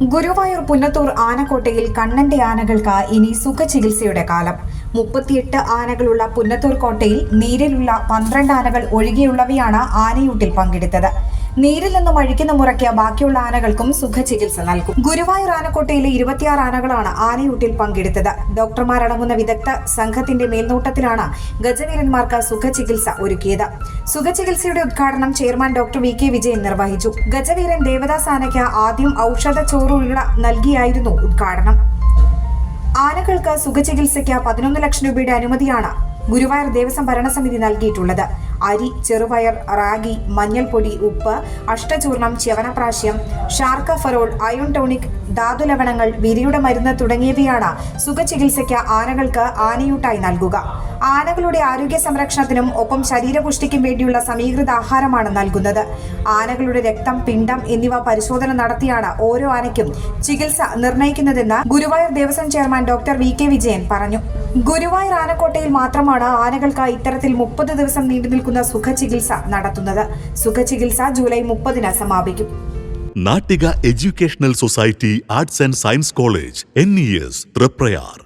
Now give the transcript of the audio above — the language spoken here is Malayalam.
ഗുരുവായൂർ പുന്നത്തൂർ ആനക്കോട്ടയിൽ കണ്ണന്റെ ആനകൾക്ക് ഇനി സുഖചികിത്സയുടെ കാലം. മുപ്പത്തിയെട്ട് ആനകളുള്ള പുന്നത്തൂർ കോട്ടയിൽ നീരിലുള്ള പന്ത്രണ്ട് ആനകൾ ഒഴികെയുള്ളവയാണ് ആനയൂട്ടിൽ പങ്കെടുത്തത്. നീരിൽ നിന്നും അഴിക്കുന്ന മുറയ്ക്ക് ബാക്കിയുള്ള ആനകൾക്കും സുഖചികിത്സ നൽകും. ഗുരുവായൂർ ആനക്കോട്ടയിലെ ഇരുപത്തിയാറ് ആനകളാണ് ആനയൂട്ടിൽ പങ്കെടുത്തത്. ഡോക്ടർമാരടങ്ങുന്ന വിദഗ്ധ സംഘത്തിന്റെ മേൽനോട്ടത്തിലാണ് ഗജവീരന്മാർക്ക് സുഖചികിത്സ ഒരുക്കിയത്. സുഖചികിത്സയുടെ ഉദ്ഘാടനം chairman doctor V K Vijayan നിർവഹിച്ചു. ഗജവീരൻ ദേവദാസ് ആനയ്ക്ക് ആദ്യം ഔഷധ ചോറുള്ള നൽകിയായിരുന്നു ഉദ്ഘാടനം. ആനകൾക്ക് സുഖചികിത്സയ്ക്ക് പതിനൊന്ന് ലക്ഷം രൂപയുടെ അനുമതിയാണ് ഗുരുവായൂർ ദേവസ്വം ഭരണസമിതി നൽകിയിട്ടുള്ളത്. അരി ചെറുപയർ റാഗി മഞ്ഞൾപ്പൊടി ഉപ്പ് അഷ്ടചൂർണം ചവനപ്രാശ്യം ഷാർക്ക ഫറോൾ അയോൺ ടോണിക് ധാതുലവണങ്ങൾ വിരിയുടെ മരുന്ന് തുടങ്ങിയവയാണ് സുഖചികിത്സയ്ക്ക് ആനകൾക്ക് ആനയൂട്ടായി നൽകുക. ആനകളുടെ ആരോഗ്യ സംരക്ഷണത്തിനും ഒപ്പം ശരീരപുഷ്ടിക്കും വേണ്ടിയുള്ള സമീകൃത ആഹാരമാണ് നൽകുന്നത്. ആനകളുടെ രക്തം പിണ്ടം എന്നിവ പരിശോധന നടത്തിയാണ് ഓരോ ആനയ്ക്കും ചികിത്സ നിർണയിക്കുന്നതെന്ന് Guruvayur Devaswom chairman doctor V K Vijayan പറഞ്ഞു. ഗുരുവായൂർ ആനക്കോട്ടയിൽ മാത്രമാണ് ആനകൾക്ക് ഇത്തരത്തിൽ മുപ്പത് ദിവസം നീണ്ടു നിൽക്കുന്ന സുഖചികിത്സ നടത്തുന്നത്. സുഖചികിത്സ ജൂലൈ മുപ്പതിന് സമാപിക്കും. Nattika educational society arts and science college N E S Triprayar